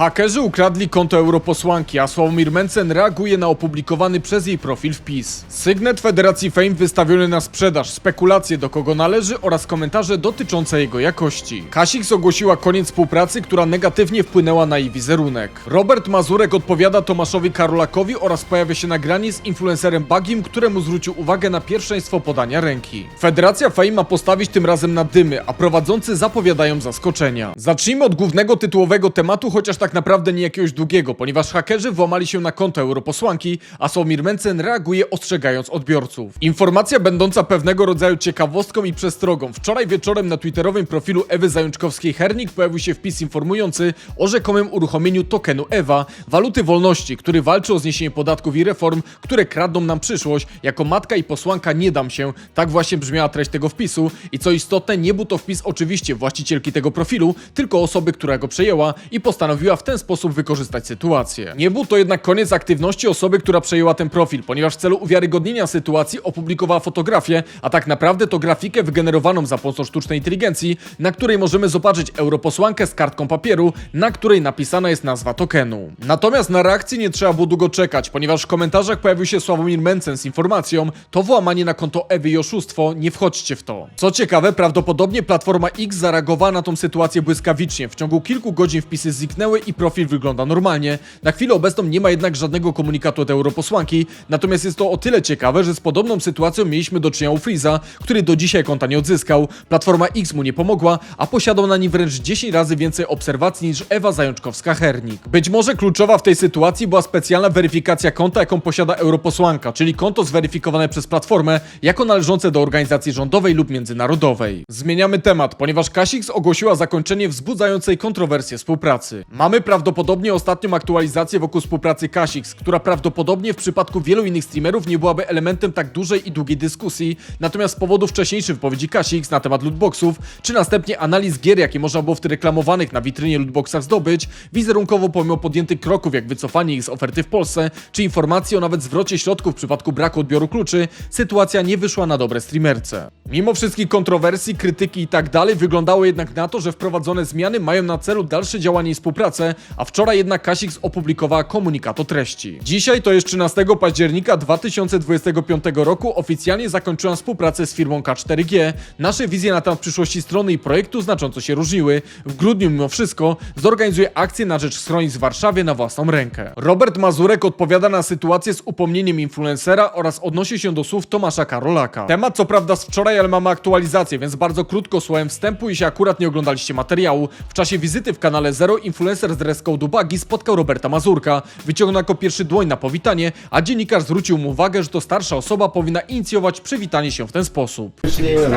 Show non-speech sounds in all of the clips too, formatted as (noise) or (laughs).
Hakerzy ukradli konto europosłanki, a Sławomir Mencen reaguje na opublikowany przez jej profil wpis. Sygnet Federacji Fame wystawiony na sprzedaż, spekulacje do kogo należy oraz komentarze dotyczące jego jakości. Kasix ogłosiła koniec współpracy, która negatywnie wpłynęła na jej wizerunek. Robert Mazurek odpowiada Tomaszowi Karolakowi oraz pojawia się nagranie z influencerem Bagim, któremu zwrócił uwagę na pierwszeństwo podania ręki. Federacja Fame ma postawić tym razem na dymy, a prowadzący zapowiadają zaskoczenia. Zacznijmy od głównego tytułowego tematu, chociaż tak naprawdę nie jakiegoś długiego, ponieważ hakerzy włamali się na konto europosłanki, a Sławomir Mencen reaguje ostrzegając odbiorców. Informacja będąca pewnego rodzaju ciekawostką i przestrogą. Wczoraj wieczorem na twitterowym profilu Ewy Zajączkowskiej-Hernik pojawił się wpis informujący o rzekomym uruchomieniu tokenu EWA, waluty wolności, który walczy o zniesienie podatków i reform, które kradną nam przyszłość. Jako matka i posłanka nie dam się. Tak właśnie brzmiała treść tego wpisu i co istotne, nie był to wpis oczywiście właścicielki tego profilu, tylko osoby, która go przejęła i postanowiła w ten sposób wykorzystać sytuację. Nie był to jednak koniec aktywności osoby, która przejęła ten profil, ponieważ w celu uwiarygodnienia sytuacji opublikowała fotografię, a tak naprawdę to grafikę wygenerowaną za pomocą sztucznej inteligencji, na której możemy zobaczyć europosłankę z kartką papieru, na której napisana jest nazwa tokenu. Natomiast na reakcję nie trzeba było długo czekać, ponieważ w komentarzach pojawił się Sławomir Mencen z informacją to włamanie na konto Ewy i oszustwo, nie wchodźcie w to. Co ciekawe, prawdopodobnie Platforma X zareagowała na tą sytuację błyskawicznie. W ciągu kilku godzin wpisy zniknęły i profil wygląda normalnie. Na chwilę obecną nie ma jednak żadnego komunikatu od europosłanki, natomiast jest to o tyle ciekawe, że z podobną sytuacją mieliśmy do czynienia u Freeza, który do dzisiaj konta nie odzyskał. Platforma X mu nie pomogła, a posiadał na nim wręcz 10 razy więcej obserwacji niż Ewa Zajączkowska-Hernik. Być może kluczowa w tej sytuacji była specjalna weryfikacja konta, jaką posiada europosłanka, czyli konto zweryfikowane przez platformę jako należące do organizacji rządowej lub międzynarodowej. Zmieniamy temat, ponieważ Kasix ogłosiła zakończenie wzbudzającej kontrowersje współpracy. Mamy prawdopodobnie ostatnią aktualizację wokół współpracy Kasix, która prawdopodobnie w przypadku wielu innych streamerów nie byłaby elementem tak dużej i długiej dyskusji, natomiast z powodu wcześniejszych wypowiedzi Kasix na temat lootboxów, czy następnie analiz gier, jakie można było w tych reklamowanych na witrynie lootboxach zdobyć, wizerunkowo pomimo podjętych kroków jak wycofanie ich z oferty w Polsce, czy informacje o nawet zwrocie środków w przypadku braku odbioru kluczy, sytuacja nie wyszła na dobre streamerce. Mimo wszystkich kontrowersji, krytyki i tak dalej, wyglądało jednak na to, że wprowadzone zmiany mają na celu dalsze działanie i współpracę, a wczoraj jednak Kasix opublikowała komunikat o treści. Dzisiaj to jest 13 października 2025 roku oficjalnie zakończyłam współpracę z firmą K4G. Nasze wizje na temat przyszłości strony i projektu znacząco się różniły. W grudniu mimo wszystko zorganizuje akcję na rzecz schronisk w Warszawie na własną rękę. Robert Mazurek odpowiada na sytuację z upomnieniem influencera oraz odnosi się do słów Tomasza Karolaka. Temat co prawda z wczoraj, ale mamy aktualizację, więc bardzo krótko słowem wstępu, jeśli akurat nie oglądaliście materiału. W czasie wizyty w kanale Zero influencer z Dresscode Bagi spotkał Roberta Mazurka. Wyciągnął jako pierwszy dłoń na powitanie, a dziennikarz zwrócił mu uwagę, że to starsza osoba powinna inicjować przywitanie się w ten sposób. Nie. E,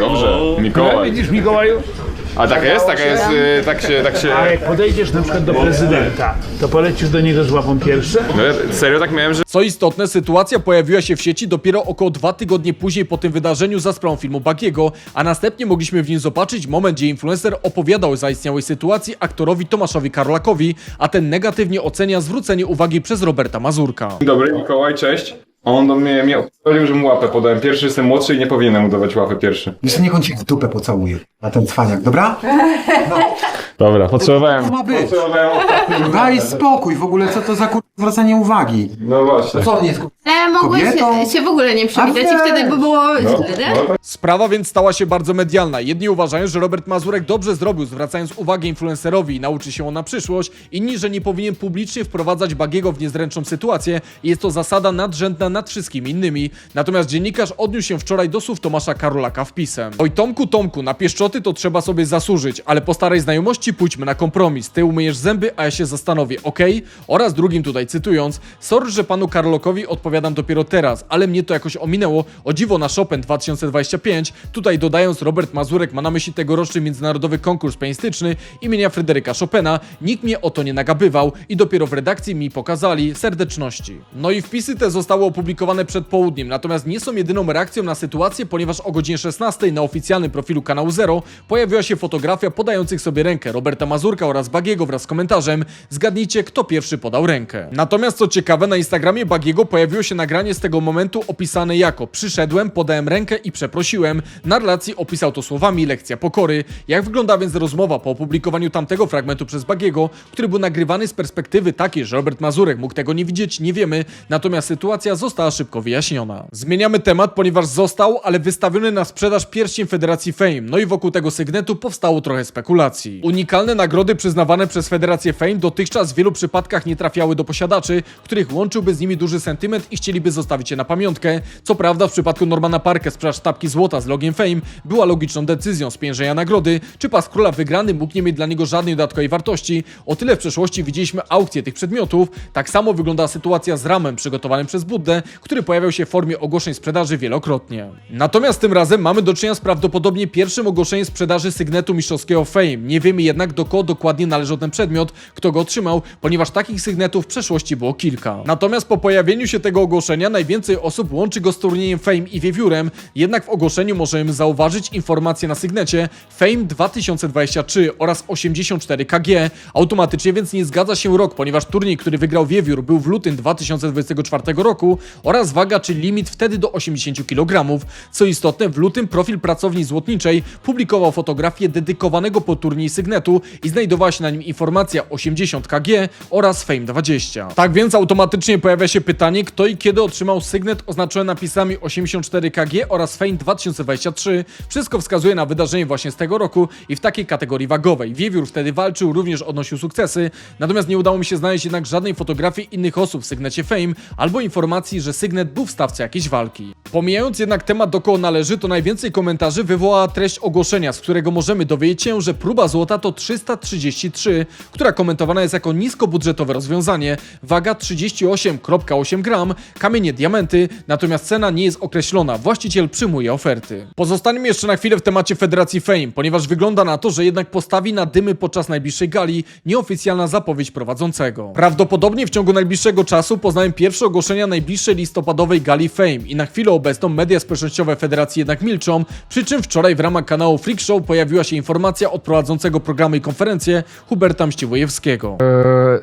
No, Mikołaj. widzisz Mikołaju? A tak jest, taka jest, y, tak się, tak się... A jak podejdziesz na przykład do prezydenta, to polecisz do niego z łapą pierwsze? No, ja serio tak miałem, że Co istotne, sytuacja pojawiła się w sieci dopiero około dwa tygodnie później po tym wydarzeniu za sprawą filmu Bagiego, a następnie mogliśmy w nim zobaczyć moment, gdzie influencer opowiadał o zaistniałej sytuacji aktorowi Tomaszowi Karolakowi, a ten negatywnie ocenia zwrócenie uwagi przez Roberta Mazurka. Dzień dobry, Mikołaj, cześć. A On do mnie miał, powiedział, że mu łapę podałem pierwszy, jestem młodszy i nie powinienem mu dawać łapy pierwszy. Jeszcze niech on ci w dupę pocałuje na ten cwaniak, dobra? Dobra, potrzebowałem. Co ma być? Potrzebowałem Daj spokój, w ogóle co to za kur... zwracanie uwagi? No właśnie. Co on jest kur... E, mogłeś Kobietą? się, się w ogóle nie przywitać A i wtedy by było No, źle, no, tak. Sprawa więc stała się bardzo medialna. Jedni uważają, że Robert Mazurek dobrze zrobił, zwracając uwagę influencerowi i nauczy się on na przyszłość, inni, że nie powinien publicznie wprowadzać Bagiego w niezręczną sytuację i jest to zasada nadrzędna nad wszystkimi innymi. Natomiast dziennikarz odniósł się wczoraj do słów Tomasza Karolaka wpisem. Oj Tomku, Tomku, na pieszczoty to trzeba sobie zasłużyć, ale po starej znajomości pójdźmy na kompromis. Ty umyjesz zęby, a ja się zastanowię, okej? Oraz drugim tutaj cytując, sorry, że panu Karolokowi odpowiadam dopiero teraz, ale mnie to jakoś ominęło. O dziwo na Chopin 2025, tutaj dodając Robert Mazurek ma na myśli tegoroczny międzynarodowy konkurs pianistyczny imienia Fryderyka Chopina, nikt mnie o to nie nagabywał i dopiero w redakcji mi pokazali serdeczności. No i wpisy te zostały opublikowane opublikowane przed południem, natomiast nie są jedyną reakcją na sytuację, ponieważ o godzinie 16 na oficjalnym profilu kanału Zero pojawiła się fotografia podających sobie rękę Roberta Mazurka oraz Bagiego wraz z komentarzem Zgadnijcie, kto pierwszy podał rękę. Natomiast co ciekawe, na Instagramie Bagiego pojawiło się nagranie z tego momentu opisane jako Przyszedłem, podałem rękę i przeprosiłem. Na relacji opisał to słowami lekcja pokory. Jak wygląda więc rozmowa po opublikowaniu tamtego fragmentu przez Bagiego, który był nagrywany z perspektywy takiej, że Robert Mazurek mógł tego nie widzieć, nie wiemy, natomiast sytuacja została szybko wyjaśniona. Zmieniamy temat, ponieważ został, ale wystawiony na sprzedaż pierścień Federacji Fame, no i wokół tego sygnetu powstało trochę spekulacji. Unikalne nagrody przyznawane przez Federację Fame dotychczas w wielu przypadkach nie trafiały do posiadaczy, których łączyłby z nimi duży sentyment i chcieliby zostawić je na pamiątkę. Co prawda w przypadku Normana Parkę sprzedaż sztabki złota z logiem Fame była logiczną decyzją spiężenia nagrody, czy pas króla wygrany mógł nie mieć dla niego żadnej dodatkowej wartości. O tyle w przeszłości widzieliśmy aukcję tych przedmiotów, tak samo wygląda sytuacja z ramem przygotowanym przez Buddę, który pojawiał się w formie ogłoszeń sprzedaży wielokrotnie. Natomiast tym razem mamy do czynienia z prawdopodobnie pierwszym ogłoszeniem sprzedaży sygnetu mistrzowskiego Fame. Nie wiemy jednak do kogo dokładnie należał ten przedmiot, kto go otrzymał, ponieważ takich sygnetów w przeszłości było kilka. Natomiast po pojawieniu się tego ogłoszenia najwięcej osób łączy go z turniejem Fame i wiewiórem, jednak w ogłoszeniu możemy zauważyć informację na sygnecie Fame 2023 oraz 84 KG. Automatycznie więc nie zgadza się rok, ponieważ turniej, który wygrał wiewiór był w lutym 2024 roku oraz waga czy limit wtedy do 80 kg. Co istotne, w lutym profil pracowni złotniczej publikował fotografię dedykowanego po turniej sygnetu i znajdowała się na nim informacja 80 KG oraz Fame 20. Tak więc automatycznie pojawia się pytanie, kto i kiedy otrzymał sygnet oznaczony napisami 84 KG oraz Fame 2023. Wszystko wskazuje na wydarzenie właśnie z tego roku i w takiej kategorii wagowej. Wiewiór wtedy walczył, również odnosił sukcesy, natomiast nie udało mi się znaleźć jednak żadnej fotografii innych osób w sygnecie Fame albo informacji, że sygnet był w stawce jakiejś walki. Pomijając jednak temat do kogo należy, to najwięcej komentarzy wywołała treść ogłoszenia, z którego możemy dowiedzieć się, że próba złota to 333, która komentowana jest jako niskobudżetowe rozwiązanie, waga 38,8 gram, kamienie diamenty, natomiast cena nie jest określona, właściciel przyjmuje oferty. Pozostaniemy jeszcze na chwilę w temacie Federacji Fame, ponieważ wygląda na to, że jednak postawi na dymy podczas najbliższej gali nieoficjalna zapowiedź prowadzącego. Prawdopodobnie w ciągu najbliższego czasu poznałem pierwsze ogłoszenia najbliższej listopadowej gali Fame i na chwilę obecną media społecznościowe Federacji jednak milczą, przy czym wczoraj w ramach kanału Freak Show pojawiła się informacja od prowadzącego programy i konferencję Huberta Mściwojewskiego.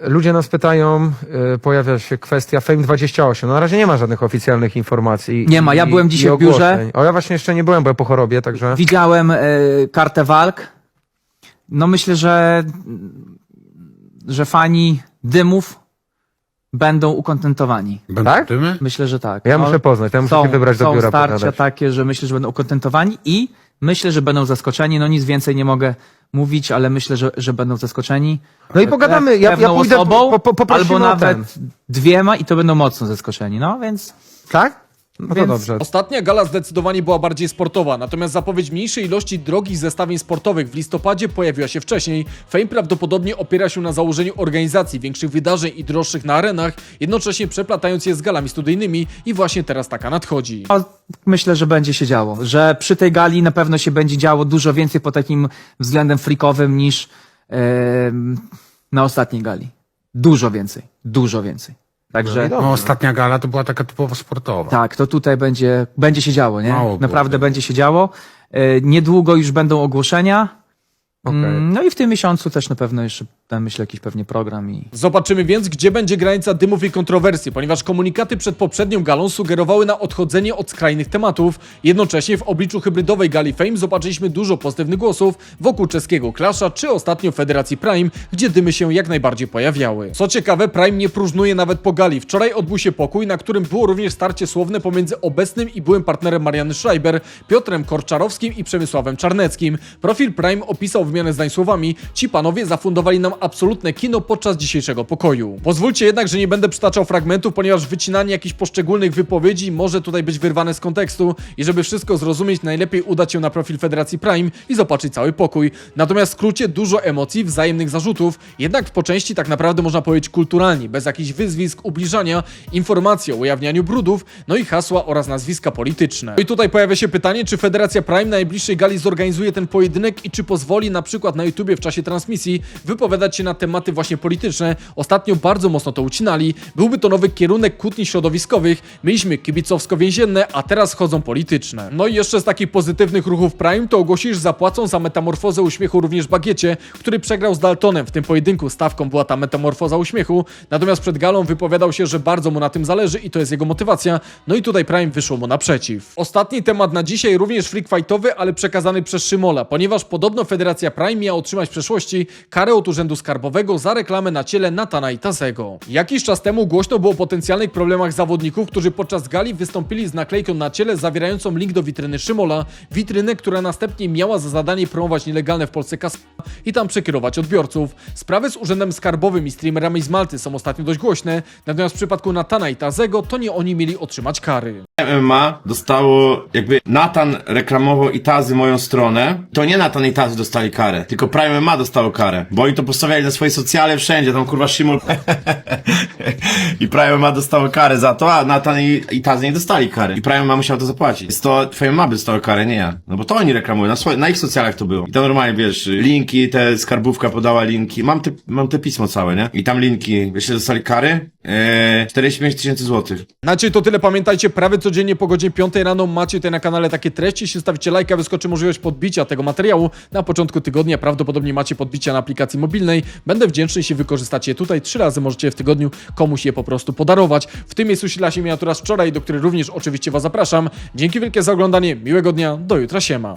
E, Ludzie nas pytają, e, pojawia się kwestia Fame 28. No na razie nie ma żadnych oficjalnych informacji. Nie ma, ja i- byłem dzisiaj w biurze. O, ja właśnie jeszcze nie byłem, bo ja po chorobie, także... Widziałem e, kartę walk. No myślę, że, że fani dymów będą ukontentowani. Będą Tak? dymy? Myślę, że tak. Ja No, muszę poznać, ja muszę są, się wybrać do są biura starcia pogadać. takie, że myślę, że będą ukontentowani i myślę, że będą zaskoczeni. No nic więcej nie mogę mówić, ale myślę, że, że będą zaskoczeni. No i pogadamy, ja- ja Pewną pójdę, osobą, po- po- poprosimy albo o nawet dwiema i to będą mocno zaskoczeni. No więc Tak? No to Więc- dobrze. Ostatnia gala zdecydowanie była bardziej sportowa, natomiast zapowiedź mniejszej ilości drogich zestawień sportowych w listopadzie pojawiła się wcześniej. Fame prawdopodobnie opiera się na założeniu organizacji większych wydarzeń i droższych na arenach, jednocześnie przeplatając je z galami studyjnymi i właśnie teraz taka nadchodzi. No, myślę, że będzie się działo, że przy tej gali na pewno się będzie działo dużo więcej pod takim względem freakowym niż em, na ostatniej gali. Dużo więcej, dużo więcej. Także No, ostatnia gala to była taka typowo sportowa. tak, to tutaj będzie, będzie się działo, nie? Mało było Naprawdę tego. będzie się działo. E, niedługo już będą ogłoszenia. Okej. Mm, No i w tym miesiącu też na pewno jeszcze myślę jakiś pewnie program i Zobaczymy więc, gdzie będzie granica dymów i kontrowersji, ponieważ komunikaty przed poprzednią galą sugerowały na odchodzenie od skrajnych tematów. Jednocześnie w obliczu hybrydowej gali Fame zobaczyliśmy dużo pozytywnych głosów wokół czeskiego Clasha, czy ostatnio Federacji Prime, gdzie dymy się jak najbardziej pojawiały. Co ciekawe, Prime nie próżnuje nawet po gali. Wczoraj odbył się pokój, na którym było również starcie słowne pomiędzy obecnym i byłym partnerem Mariany Schreiber, Piotrem Korczarowskim i Przemysławem Czarneckim. Profil Prime opisał wymianę zdań słowami, ci panowie zafundowali nam absolutne kino podczas dzisiejszego pokoju. Pozwólcie jednak, że nie będę przytaczał fragmentów, ponieważ wycinanie jakichś poszczególnych wypowiedzi może tutaj być wyrwane z kontekstu i żeby wszystko zrozumieć, najlepiej udać się na profil Federacji Prime i zobaczyć cały pokój. Natomiast w skrócie dużo emocji, wzajemnych zarzutów, jednak po części tak naprawdę można powiedzieć kulturalnie, bez jakichś wyzwisk, ubliżania, informacji o ujawnianiu brudów, no i hasła oraz nazwiska polityczne. No i tutaj pojawia się pytanie, czy Federacja Prime na najbliższej gali zorganizuje ten pojedynek i czy pozwoli na przykład na YouTubie w czasie transmisji wypowiadać się na tematy właśnie polityczne. Ostatnio bardzo mocno to ucinali. Byłby to nowy kierunek kłótni środowiskowych. Mieliśmy kibicowsko-więzienne, a teraz chodzą polityczne. No i jeszcze z takich pozytywnych ruchów Prime to ogłosili, że zapłacą za metamorfozę uśmiechu również Bagiecie, który przegrał z Daltonem. W tym pojedynku stawką była ta metamorfoza uśmiechu. Natomiast przed galą wypowiadał się, że bardzo mu na tym zależy i to jest jego motywacja. No i tutaj Prime wyszło mu naprzeciw. Ostatni temat na dzisiaj również freak fightowy, ale przekazany przez Szymola, ponieważ podobno Federacja Prime miała otrzymać w przeszłości karę od Urzędu Skarbowego za reklamę na ciele Natana i Tazego. Jakiś czas temu głośno było o potencjalnych problemach zawodników, którzy podczas gali wystąpili z naklejką na ciele zawierającą link do witryny Szymola, witrynę, która następnie miała za zadanie promować nielegalne w Polsce kasy i tam przekierować odbiorców. Sprawy z Urzędem Skarbowym i streamerami z Malty są ostatnio dość głośne, natomiast w przypadku Natana i Tazego to nie oni mieli otrzymać kary. MMA dostało, jakby Natan reklamował i Tazy moją stronę, to nie Natan i Tazy dostali karę, tylko Prime MMA dostało karę, bo oni to postawiali na swoje socjale wszędzie, tam kurwa Szymon (laughs) i Prime MMA dostało karę za to, a Natan i, i Tazy nie dostali kary i Prime MMA musiał to zapłacić. Więc to Twoje MMA by dostało karę, nie ja. No bo to oni reklamują, na, swoje, na ich socjalach to było. I tam normalnie, wiesz, linki, te skarbówka podała linki, mam te, mam te pismo całe, nie? I tam linki, wiesz, dostali kary? Eee, 45 tysięcy złotych. Na dzisiaj to tyle. Pamiętajcie, prawie codziennie po godzinie 5 rano macie tutaj na kanale takie treści. Jeśli stawicie lajka, wyskoczy możliwość podbicia tego materiału. Na początku tygodnia prawdopodobnie macie podbicia na aplikacji mobilnej. Będę wdzięczny, jeśli wykorzystacie je tutaj. Trzy razy możecie w tygodniu komuś je po prostu podarować. W tym miejscu sila się miniatura z wczoraj, do której również oczywiście Was zapraszam. Dzięki wielkie za oglądanie. Miłego dnia. Do jutra. Siema.